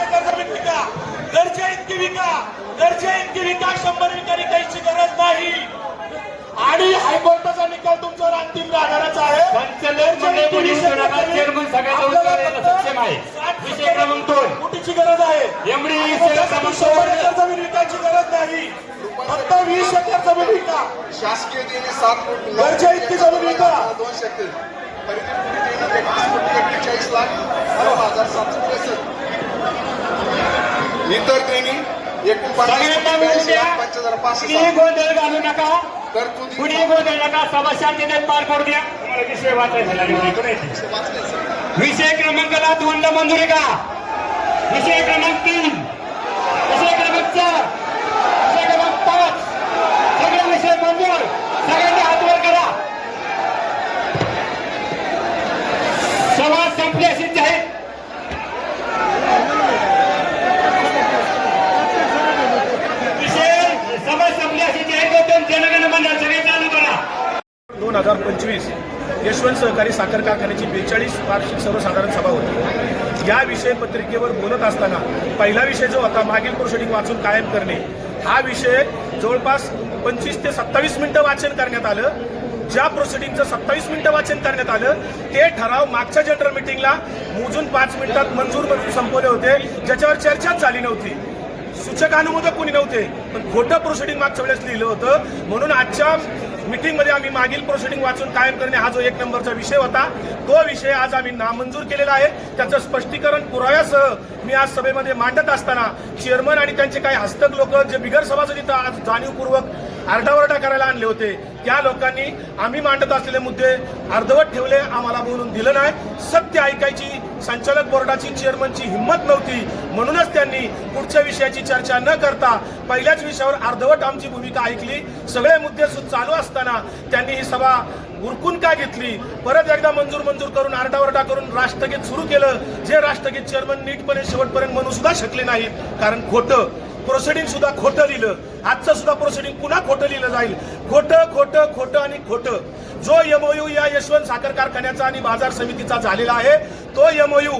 वीस एकर जमीन विका. गरजे इतकी विका. गरजे इतकी विका शंभर विकारी काहीची गरज नाही. आणि हायकोर्टाचा निकाल तुमच्यावर अंतिम राहणारच आहे. कोटीची गरज आहे. एमडी जमीन विकायची गरज नाही. फक्त वीस एकर जमीन विका. शासकीय सात गरजा इतकी जमीन विका. दोन शेती खरेदी विक्री देणे एकतीस कोटी एक्केचाळीस लाख नऊ हजार सातशे त्रेसष्ट इतर देणी एकूण पन्नास सगळ्यांना मिळून द्या कुणी. गोंधळ घालू नका. कुणी गोंधळ नका. सभा शांततेत पार पडू द्या. तुम्हाला विषय वाचायचा. विषय क्रमांकाला दोनला मंजुरी का विषय क्रमांक तीन. विषय क्रमांक चार. विषय क्रमांक पाच. सगळे विषय मंजूर. सगळ्यांनी हात वर करा. सभा संपली अशी जाहीर विषय सभा संपली अशी जाहीर करतो जनगण मंडळ सगळे चालू करा दोन हजार पंचवीस यशवंत सहकारी साखर कारखान्याची बेचाळीस वार्षिक सर्वसाधारण सभा होती. या विषय पत्रिकेवर बोलत असताना पहिला विषय जो होता मागील प्रोसिडिंग वाचून कायम करणे हा विषय जवळपास पंचवीस ते सत्तावीस मिनिटं वाचन करण्यात आलं. ज्या प्रोसिडिंगचं सत्तावीस मिनिटं वाचन करण्यात आलं ते ठराव मागच्या जनरल मिटिंगला मोजून पाच मिनिटात मंजूर करून संपवले होते ज्याच्यावर चर्चाच झाली नव्हती. सूचक अनुमोदक कोणी नव्हते. पण खोटं प्रोसिडिंग मागच्या वेळेस लिहिलं होतं. म्हणून आजच्या मीटिंगमध्ये आम्ही मागील प्रोसिडिंग वाचून कायम करणे हा जो एक नंबरचा विषय होता तो विषय आज आम्ही नामंजूर केलेला आहे. त्याचं स्पष्टीकरण पुराव्यासह मी आज सभेमध्ये मांडत असताना चेअरमन आणि त्यांचे काही हस्तक लोक जे बिगर सभासद आज जाणीवपूर्वक आरडाओरडा करायला आणले होते त्या लोकांनी आम्ही मांडत असलेले मुद्दे अर्धवट ठेवले आम्हाला बोलून दिलं नाही. सत्य ऐकायची संचालक बोर्डाची चेअरमनची हिंमत नव्हती. म्हणूनच त्यांनी पुढच्या विषयाची चर्चा न करता पहिल्याच विषयावर अर्धवट आमची भूमिका ऐकली. सगळे मुद्दे सु- चालू असताना त्यांनी ही सभा उरकून का घेतली? परत एकदा मंजूर मंजूर करून आरडाओरडा करून राष्ट्रगीत सुरू केलं. जे राष्ट्रगीत चेअरमन नीटपणे शेवटपर्यंत म्हणू सुद्धा शकले नाहीत. कारण खोटं प्रोसिडिंग सुद्धा खोटं लिहिलं. आजचं सुद्धा प्रोसिडिंग पुन्हा खोटं लिहिलं जाईल. खोटं खोटं खोटं आणि खोटं. जो एमओयू या यशवंत साखर कारखान्याचा आणि बाजार समितीचा झालेला आहे तो एमओयू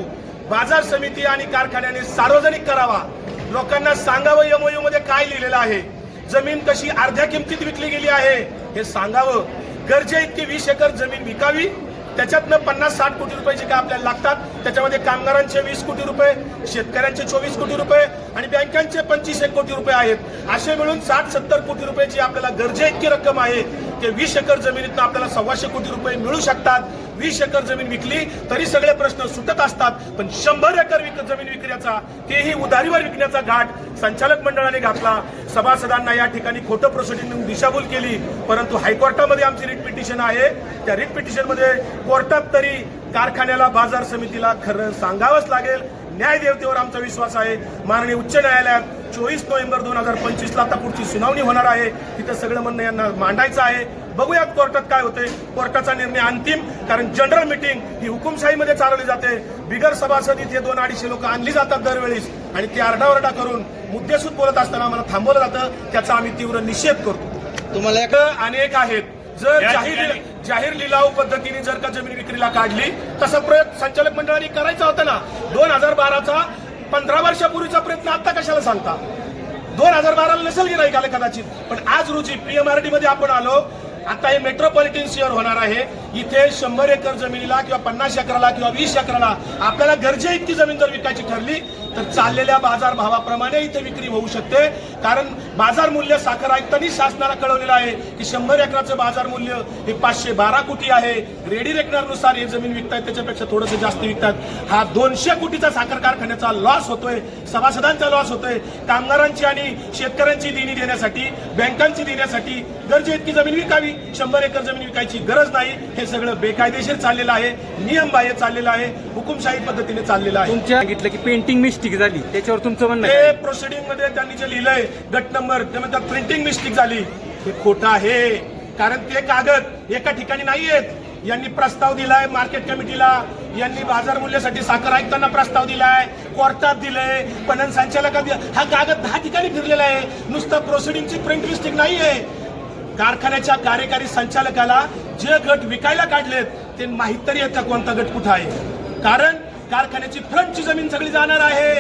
बाजार समिती आणि कारखान्याने सार्वजनिक करावा. लोकांना सांगावं एमओयू मध्ये काय लिहिलेलं आहे? जमीन कशी अर्ध्या किमतीत विकली गेली आहे? हे सांगावं. गरजे इतकी वीस एकर जमीन विकावी. त्याच्यातनं पन्नास साठ कोटी रुपये जे काय आपल्याला लागतात त्याच्यामध्ये कामगारांचे वीस कोटी रुपये शेतकऱ्यांचे चोवीस कोटी रुपये आणि बँकांचे पंचवीस एक कोटी रुपये आहेत. असे मिळून साठ सत्तर कोटी रुपये जी आपल्याला गरजे इतकी रक्कम आहे ते वीस एकर जमिनीतनं आपल्याला सव्वाशे कोटी रुपये मिळू शकतात. वीस एकर जमीन विकली तरी सगळे प्रश्न सुटत असतात. पण शंभर एकर विक जमीन विकण्याचा तेही उधारीवर विकण्याचा घाट संचालक मंडळाने घातला. सभासदांना या ठिकाणी खोटं प्रोसिडिंग दिशाभूल केली. परंतु हायकोर्टामध्ये आमची रिट पिटिशन आहे. त्या रिट पिटिशनमध्ये कोर्टात तरी कारखान्याला बाजार समितीला खरं सांगावंच लागेल. न्याय देवतेवर आमचा विश्वास आहे. माननीय उच्च न्यायालयात चोवीस नोव्हेंबर दोन हजार पंचवीसला आता पुढची सुनावणी होणार आहे. तिथं सगळं म्हणणं यांना मांडायचं आहे. बघूयात कोर्टात काय होते कोर्टाचा निर्णय अंतिम कारण जनरल मिटिंग ही हुकुमशाहीमध्ये चालवली जाते. बिगर सभासद इथे दोन अडीचशे लोक आणली जातात दरवेळेस आणि ती आरडाओरडा करून मुद्देसूद बोलत असताना आम्हाला थांबवलं जातं. त्याचा आम्ही तीव्र निषेध करतो. तुम्हाला अनेक आहेत. जर जाहीर जाहीर लिलाव पद्धतीने जर का जमीन विक्रीला काढली तसा प्रयत्न संचालक मंडळाने करायचा होता ना. दोन हजार बाराचा पंधरा वर्षापूर्वीचा प्रयत्न आता कशाला सांगता? दोन हजार बाराला नसेल गिराईक आलं कदाचित. पण आज रोजी पीएमआरडी मध्ये आपण आलो आता हे मेट्रोपॉलिटन शहर होणार आहे. इथे शंभर एकर जमिनीला किंवा पन्नास एकराला किंवा वीस एकराला आपल्याला गरजे इतकी जमीन जर विकायची ठरली तर चाललेल्या बाजार भावाप्रमाणे इथे विक्री होऊ शकते. कारण बाजार मूल्य साखर आयुक्तांनी शासनाला कळवलेलं आहे की शंभर एकराचं बाजार मूल्य हे पाचशे बारा कोटी आहे. रेडी रेकनरनुसार हे जमीन विकतायत त्याच्यापेक्षा थोडंसं जास्त विकतात हा दोनशे कोटीचा साखर कारखान्याचा लॉस होतोय सभासदांचा लॉस होतोय. कामगारांची आणि शेतकऱ्यांची देणी देण्यासाठी बँकांची देण्यासाठी गरजे इतकी जमीन विकावी? शंभर एकर जमीन विकायची गरज नाही. हे सगळं बेकायदेशीर चाललेलं आहे नियमबाह्य चाललेलं आहे हुकुमशाही पद्धतीने चाललेलं आहे. तुमच्या सांगितलं की पेंटिंग मिस्टेक झाली. त्याच्यावर तुमचं म्हणणं ते? प्रोसिडिंगमध्ये त्यांनी जे लिहिलंय गट नंबर ते म्हणतात प्रिंटिंग मिस्टेक झाली. हे खोटं आहे. कारण ते कागद एका ठिकाणी नाहीयेत. यांनी प्रस्ताव दिलाय मार्केट कमिटीला यांनी बाजार मूल्यासाठी साखर आयुक्तांना प्रस्ताव दिलाय कोर्टात दिलंय पणन संचालकात हा कागद दहा ठिकाणी फिरलेला आहे. नुसतं प्रोसिडिंगची प्रिंट मिस्टेक नाहीये. कारखान्याच्या कार्यकारी संचालकाला जे गट विकायला काढलेत ते माहीत तरी येतं कोणता गट कुठं आहे. कारण कारखान्याची फ्रंटची जमीन सगळी जाणार आहे.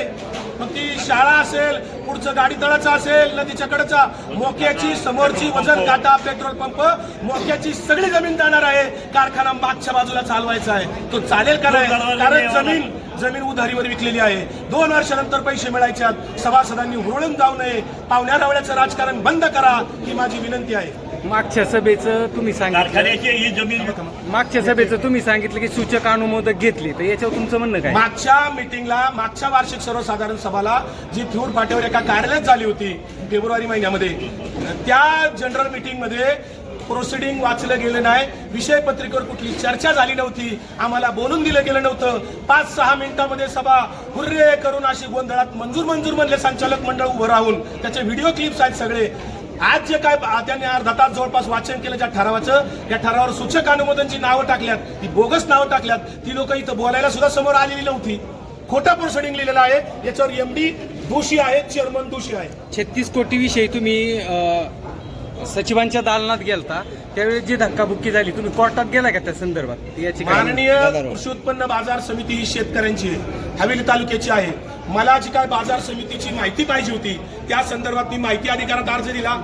मग ती शाळा असेल पुढचं गाडी तळाचं असेल नदीच्या कडेचा मोक्याची समोरची वजन काटा पेट्रोल पंप मोक्याची सगळी जमीन जाणार आहे. कारखाना मागच्या बाजूला चालवायचा आहे. तो चालेल का नाही? कारण जमीन जमीन उधारीवर विकलेली आहे. दोन वर्षानंतर पैसे मिळायच्यात सभासदांनी हुरळून जाऊ नये. पाहुण्या रावळ्याचं राजकारण बंद करा ही माझी विनंती आहे. मागच्या सभेचं तुम्ही सांगितलं. ही मागच्या सभेचं तुम्ही सांगितलं की सूचक अनुमोदक घेतली. तर याच्यावर तुमचं म्हणणं काय? मागच्या मिटिंगला मागच्या वार्षिक सर्वसाधारण सभाला जी थिऊर पाट्यावर एका कार्यालयात झाली होती फेब्रुवारी महिन्यामध्ये. त्या जनरल मिटिंगमध्ये प्रोसिडिंग वाचलं गेलं नाही. विषय पत्रिकेवर कुठली चर्चा झाली नव्हती. आम्हाला बोलून दिलं गेलं नव्हतं. पाच सहा मिनिटांमध्ये सभा हुर्रे करून अशी गोंधळात मंजूर मंजूर म्हणले संचालक मंडळ उभं राहून. त्याचे व्हिडिओ क्लिप्स आहेत सगळे. आज जे काय आ- त्यांनी अर्धा तास जवळपास वाचन केलं ज्या ठरावाचं या ठरावावर सूचक अनुमोदनची नावं टाकल्यात. ती बोगस नावं टाकल्यात. ती लोक इथं बोलायला सुद्धा समोर आलेली नव्हती. खोटा प्रोसिडिंग लिहिलेला आहे. याच्यावर एमडी दोषी आहे चेअरमन दोषी आहे छत्तीस कोटी विषयी तुम्ही सचिवांच्या दालनात गेलता त्यावेळी जी धक्काबुक्की झाली तुम्ही कोर्टात गेला का त्या संदर्भात? याची काय- माननीय कृषी उत्पन्न बाजार समिती ही शेतकऱ्यांची आहे. हवेली तालुक्याची आहे. मला जी काय बाजार समितीची माहिती पाहिजे होती त्या संदर्भात मी माहिती अधिकारात अर्ज दिला.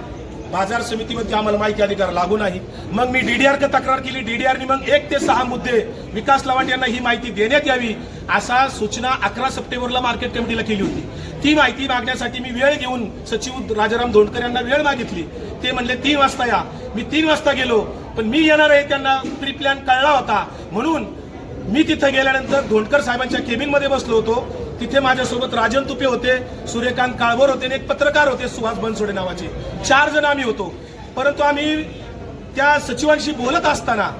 बाजार समितीमध्ये आम्हाला माहिती अधिकार लागू नाही. मग मी डीडीआर तक्रार केली. डीडीआरनी मग एक ते सहा मुद्दे विकास लवाट यांना ही माहिती देण्यात यावी असा सूचना अकरा सप्टेंबरला मार्केट कमिटीला केली होती. ती माहिती मागण्यासाठी मी वेळ घेऊन सचिव राजाराम धोंडकर यांना वेळ मागितली. ते म्हणले तीन वाजता या. मी तीन वाजता गेलो पण मी येणार आहे त्यांना प्री प्लॅन कळला होता. म्हणून मी तिथं गेल्यानंतर धोंडकर साहेबांच्या केबिनमध्ये बसलो होतो. तिथे माझ्यासोबत राजन तुपे होते सूर्यकांत काळभोर होते आणि एक पत्रकार होते सुहास बनसोडे नावाचे. चार जण आम्ही होतो. परंतु आम्ही त्या सचिवांशी बोलत असताना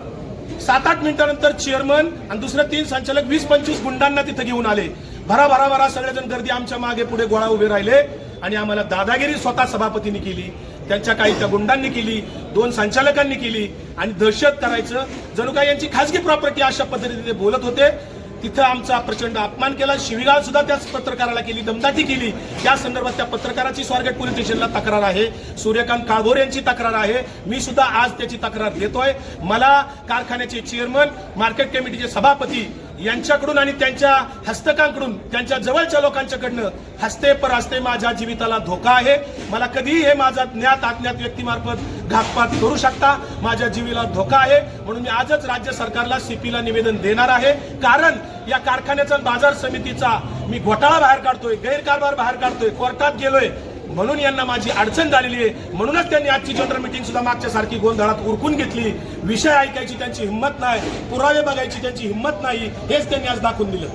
सात आठ मिनिटानंतर चेअरमन आणि दुसरे तीन संचालक वीस पंचवीस गुंडांना तिथे घेऊन आले. भरा भरा भरा सगळेजण गर्दी आमच्या मागे पुढे गोळा उभे राहिले आणि आम्हाला दादागिरी स्वतः सभापतींनी केली. त्यांच्या काही त्या गुंडांनी केली दोन संचालकांनी केली आणि दहशत करायचं. जणू काही यांची खासगी प्रॉपर्टी अशा पद्धतीने बोलत होते. तिथं आमचा प्रचंड अपमान केला. शिवीगाळ सुद्धा त्या पत्रकाराला केली दमदाटी केली. त्या संदर्भात त्या पत्रकाराची स्वारगेट पोलीस स्टेशनला तक्रार आहे. सूर्यकांत काळभोर यांची तक्रार आहे. मी सुद्धा आज त्याची तक्रार देतोय. मला कारखान्याचे चेअरमन मार्केट कमिटीचे सभापती यांच्याकडून आणि त्यांच्या हस्तकांकडून त्यांच्या जवळच्या लोकांच्याकडनं हस्ते पर हस्ते माझ्या जीविताला धोका आहे. मला कधीही हे माझा ज्ञात अज्ञात व्यक्तीमार्फत घातपात करू शकता. माझ्या जीवीला धोका आहे. म्हणून मी आजच राज्य सरकारला सीपीला निवेदन देणार आहे. कारण या कारखान्याचा बाजार समितीचा मी घोटाळा बाहेर काढतोय गैरकारभार बाहेर काढतोय कोर्टात गेलोय. म्हणून यांना माझी अडचण झालेली आहे. म्हणूनच त्यांनी आजची जनरल मिटिंग सुद्धा मागच्या सारखी गोंधळात उरकून घेतली. विषय ऐकायची त्यांची हिंमत नाही पुरावे बघायची त्यांची हिंमत नाही हेच त्यांनी आज दाखवून दिलं.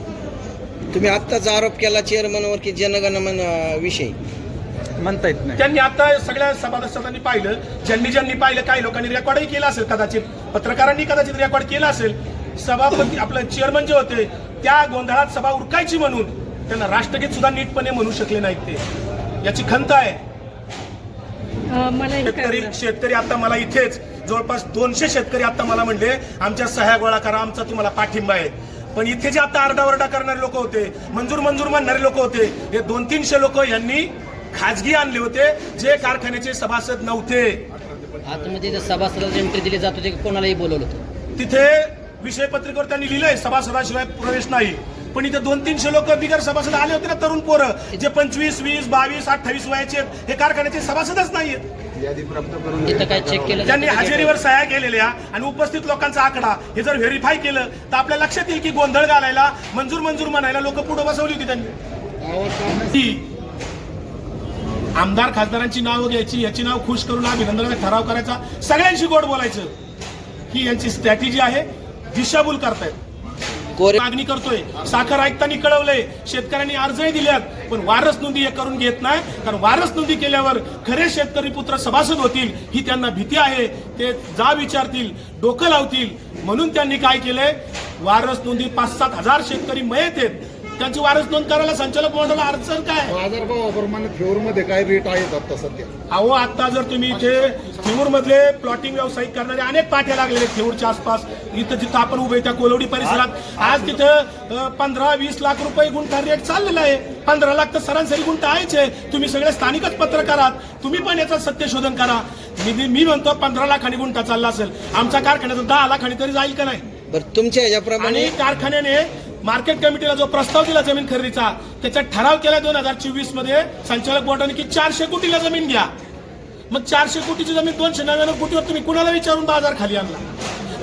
तुम्ही आत्ताच आरोप केला चेअरमनवर की जनगणमन विषयी. म्हणता येत नाही. त्यांनी आता सगळ्या सभासदांनी पाहिलं ज्यांनी ज्यांनी पाहिलं काही लोकांनी रेकॉर्डही केला असेल कदाचित. पत्रकारांनी कदाचित रेकॉर्ड केला असेल. सभापती आपलं चेअरमन जे होते त्या गोंधळात सभा उरकायची म्हणून त्यांना राष्ट्रगीत सुद्धा नीटपणे म्हणू शकले नाहीत ते. याची खंत आहे. हे शेतकरी. शेतकरी आता मला इथेच जवळपास दोनशे शेतकरी आता मला म्हणले आमच्या सह्या गोळा करा आमचा तुम्हाला पाठिंबा आहे. पण इथे जे आता आरडाओरडा करणारे लोक होते मंजूर मंजूर म्हणणारे लोक होते हे दोन तीनशे लोक यांनी खाजगी आणले होते जे कारखान्याचे सभासद नव्हते. आतमध्ये जर सभासदाला एंट्री दिली जात होती की कोणालाही बोलवलं होतं? तिथे विषय पत्रिकेवर त्यांनी लिहिलंय सभासदाशिवाय प्रवेश नाही. पण इथे दोन तीनशे लोक बिगर सभासद आले होते ना तरुण पोरं जे पंचवीस वीस बावीस अठ्ठावीस वयाचे आहेत हे कारखान्याचे सभासदच नाहीयेत. यादी प्राप्त करून तिथं काय चेक केलं? त्यांनी हजेरीवर सह्या केलेल्या आणि उपस्थित लोकांचा आकडा हे जर व्हेरीफाय केलं तर आपल्या लक्षात येईल की गोंधळ घालायला मंजूर मंजूर म्हणायला लोक पुढे बसवली होती त्यांनी. ती आमदार खासदारांची नावं घ्यायची याची नाव खुश करून अभिनंदनाचा ठराव करायचा सगळ्यांशी गोड बोलायचं. ही यांची स्ट्रॅटेजी आहे. दिशाभूल करतायत. कोरे मागणी करतोय. साखर आयुक्तांनी कळवलंय. शेतकऱ्यांनी अर्जही दिल्यात. पण वारस नोंदी हे करून घेत नाही. कारण वारस नोंदी केल्यावर खरे शेतकरी पुत्र सभासद होतील ही त्यांना भीती आहे. ते जा विचारतील डोकं लावतील. म्हणून त्यांनी काय केलंय? वारस नोंदी पाच सात हजार शेतकरी मयत आहेत. त्यांची वारस नोंद करायला संचालक मंडळाला अडचण काय? बाजारभावाप्रमाणे काय रेट आहेत आता सध्या? अहो आता जर तुम्ही इथे थेऊर मधले प्लॉटिंग व्यावसायिक करणारे अनेक पाठ्या लागलेले थेऊरच्या आसपास. इथं जिथं आपण उभे त्या कोलवडी परिसरात. आज तिथं पंधरा वीस लाख रुपये गुंठा रेट चाललेला आहे. पंधरा लाख तर सरासरी गुंठा आहेच आहे. तुम्ही सगळे स्थानिकच पत्रकार आहात तुम्ही पण याचं सत्यशोधन करा. मी मी म्हणतो पंधरा लाखांनी गुंठा चालला असेल. आमच्या कारखान्याचं दहा लाखांनी तरी जाईल का नाही? बरं तुमच्या ह्याच्याप्रमाणे आणि कारखान्याने मार्केट कमिटीला जो प्रस्ताव दिला जमीन खरेदीचा त्याचा ठराव केला दोन हजार चोवीसमध्ये. संचालक बोर्डाने की चारशे कोटीला जमीन घ्या. मग चारशे कोटीची जमीन दोनशे नव्याण्णव कोटीवर तुम्ही कुणाला विचारून बाजार खाली आणला?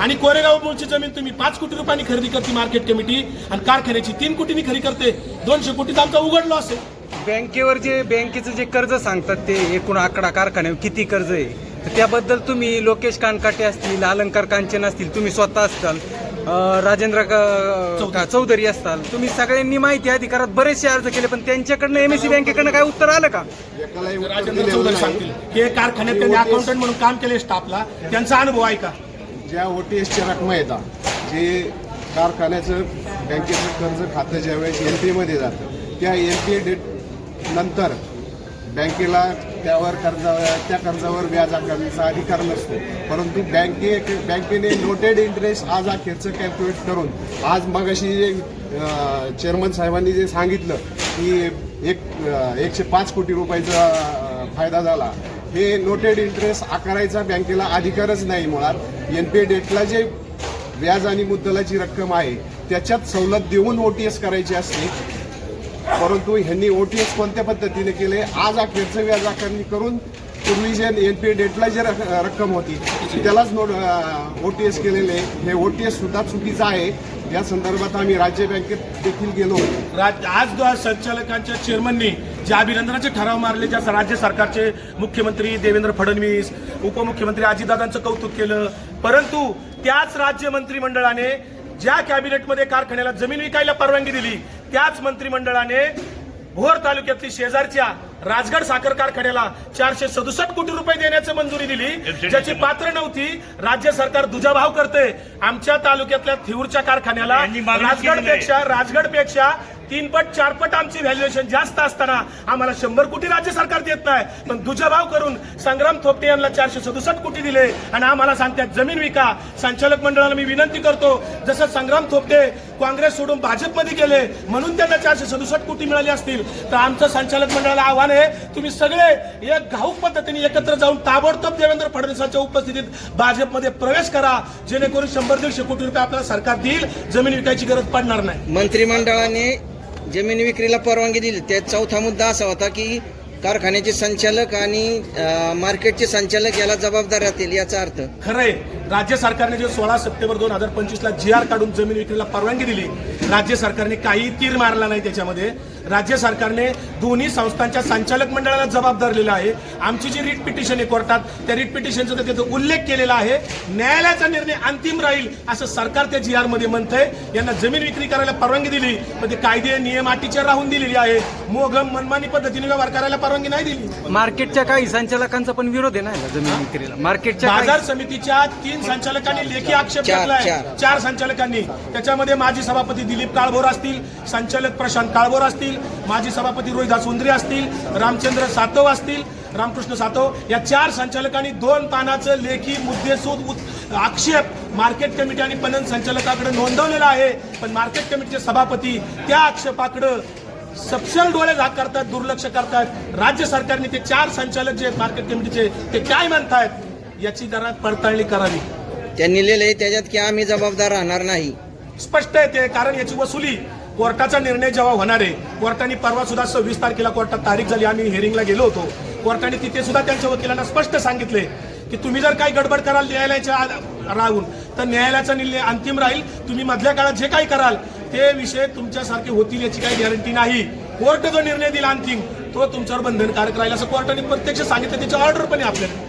आणि कोरेगाव मूळची जमीन तुम्ही पाच कोटी रुपयांनी खरेदी करते मार्केट कमिटी आणि कारखान्याची तीन कोटींनी खरेदी करते. दोनशे कोटीचा आमचा उघडलो असेल. बँकेवर जे बँकेचं जे कर्ज सांगतात ते एकूण आकडा कारखान्यावर किती कर्ज आहे? तर त्याबद्दल तुम्ही लोकेश कानकाटे असतील अलंकार कांचन असतील तुम्ही स्वतः असताल. राजेंद्र क- चौधरी असताल. तुम्ही सगळ्यांनी माहिती अधिकारात बरेचसे अर्ज केले पण त्यांच्याकडनं एमएससी बँकेकडनं काय उत्तर आलं का? एकालाही उत्तर राजेंद्र दिलेलं चौधरी. सांगतील. की हे कारखान्यात त्यांनी अकाउंटंट म्हणून काम केले स्टाफला त्यांचा अनुभव ऐका. ज्या ओ टी एसच्या रकमा येतात जे कारखान्याचं बँकेचं कर्ज खातं ज्यावेळेस एन पी मध्ये जातं त्या एन पी डेट नंतर बँकेला त्यावर कर्ज त्या कर्जावर व्याज आकारण्याचा अधिकार नसतो. परंतु बँके बँकेने नोटेड इंटरेस्ट आज अखेरचं कॅल्क्युलेट करून आज मगाशी जे चेअरमन साहेबांनी जे सांगितलं की एक एकशे पाच कोटी रुपयाचा फायदा झाला. हे नोटेड इंटरेस्ट आकारायचा बँकेला अधिकारच नाही मुळात एन पी डेटला जे व्याज आणि मुद्दलाची रक्कम आहे त्याच्यात सवलत देऊन ओ टी एस करायची असते परंतु ह्यांनी ओ टी एस कोणत्या पद्धतीने केले? आज अखेरचं व्याज आकारणी करून पूर्वी जे एन पी डेटला जे रक्कम होती त्यालाच नोट ओ टी एस केलेले. हे ओ टी एस सुद्धा चुकीचं आहे. या संदर्भात आम्ही राज्य बँकेत देखील गेलो आज आज संचालकांच्या चेअरमननी जे अभिनंदनाचे ठराव मारले ज्या राज्य सरकारचे मुख्यमंत्री देवेंद्र फडणवीस उपमुख्यमंत्री अजितदादांचं कौतुक केलं. परंतु त्याच राज्य मंत्रिमंडळाने ज्या कॅबिनेटमध्ये कारखान्याला जमीन विकायला परवानगी दिली त्याच मंत्रिमंडळाने भोर तालुक्यातली शेजारच्या राजगड साखर कारखान्याला चारशे सदुसष्ट कोटी रुपये देण्याची मंजुरी दिली. ज्याची पात्र नव्हती. राज्य सरकार दुजाभाव करते. आमच्या तालुक्यातल्या थिऊरच्या कारखान्याला राजगडपेक्षा राजगडपेक्षा तीन पट चार पट आमची व्हॅल्युएशन जास्त असताना आम्हाला शंभर कोटी राज्य सरकार देत नाही. पण दुजाभाव करून संग्राम थोपटे यांना चारशे सदुसष्ट कोटी दिले. आणि आम्हाला सांगतात जमीन विका. संचालक मंडळाला मी विनंती करतो जसं संग्राम थोपटे काँग्रेस सोडून भाजपमध्ये गेले म्हणून त्यांना चारशे सदुसष्ट कोटी मिळाली असतील. तर आमचं संचालक मंडळाला आव्हान आहे तुम्ही सगळे एक घाऊक पद्धतीने एकत्र जाऊन ताबडतोब देवेंद्र फडणवीसांच्या उपस्थितीत भाजपमध्ये प्रवेश करा. जेणेकरून शंभर दीडशे कोटी रुपये आपल्याला सरकार देईल. जमीन विकायची गरज पडणार नाही. मंत्रिमंडळाने जमीन विक्रीला परवानगी दिली. त्यात चौथा मुद्दा असा होता की कारखान्याचे संचालक आणि मार्केटचे संचालक याला जबाबदार राहतील याचा अर्थ. खरंय. राज्य सरकारने जे सोळा सप्टेंबर दोन हजार पंचवीस ला जी आर काढून जमीन विक्रीला परवानगी दिली राज्य सरकारने काही तीर मारला नाही त्याच्यामध्ये. राज्य सरकारने दोन्ही संस्थांच्या संचालक मंडळाला जबाबदार दिलेला आहे. आमची जी रिट पिटिशन आहे कोर्टात त्या रिट पिटिशनचा त्याचा उल्लेख केलेला आहे. न्यायालयाचा निर्णय अंतिम राहील असं सरकार त्या जी आरमध्ये म्हणतंय. यांना जमीन विक्री करायला परवानगी दिली पण ते कायदे नियम अटीच्या राहून दिलेली आहे. मोगम मनमानी पद्धतीने व्यवहार करायला परवानगी नाही दिली. मार्केटच्या काही संचालकांचा पण विरोध आहे ना जमीन विक्रीला? मार्केटच्या बाजार समितीच्या तीन संचालकांनी लेखी आक्षेप घेतलाय. चार. संचालकांनी. त्याच्यामध्ये माजी सभापती दिलीप काळभोर असतील संचालक प्रशांत काळभोर असतील माजी सभापती रोहिदास उंद्रे असतील रामचंद्र सातव असतील रामकृष्ण सातव. या चार संचालकांनी दोन पानाचं लेखी मुद्देसूद आक्षेप मार्केट कमिटी आणि पणन संचालकाकडे नोंदवलेला आहे. पण मार्केट कमिटीचे सभापती त्या आक्षेपाकडे सपशेल डोळे झाक करतात दुर्लक्ष करतात. राज्य सरकारने ते चार संचालक जे आहेत मार्केट कमिटीचे ते काय म्हणतायत? याची जरा पडताळणी करावी. त्यांनी लिहिलंय त्याच्यात की आम्ही जबाबदार राहणार नाही. स्पष्ट आहे ते कारण याची वसुली कोर्टाचा निर्णय जेव्हा होणार आहे कोर्टाने परवा सुद्धा सव्वीस तारखेला कोर्टात तारीख झाली आम्ही हेअरिंगला गेलो होतो. कोर्टाने तिथे सुद्धा त्यांच्या वकिलांना स्पष्ट सांगितले की तुम्ही जर काही गडबड कराल न्यायालयाच्या राहून तर न्यायालयाचा निर्णय अंतिम राहील. तुम्ही मधल्या काळात जे काही कराल ते विषय तुमच्यासारखे होतील याची काही गॅरंटी नाही. कोर्ट जो निर्णय दिला अंतिम तो तुमच्यावर बंधनकारक राहील असं कोर्टाने प्रत्यक्ष सांगितलं त्याची ऑर्डर पण आहे आपल्याकडे.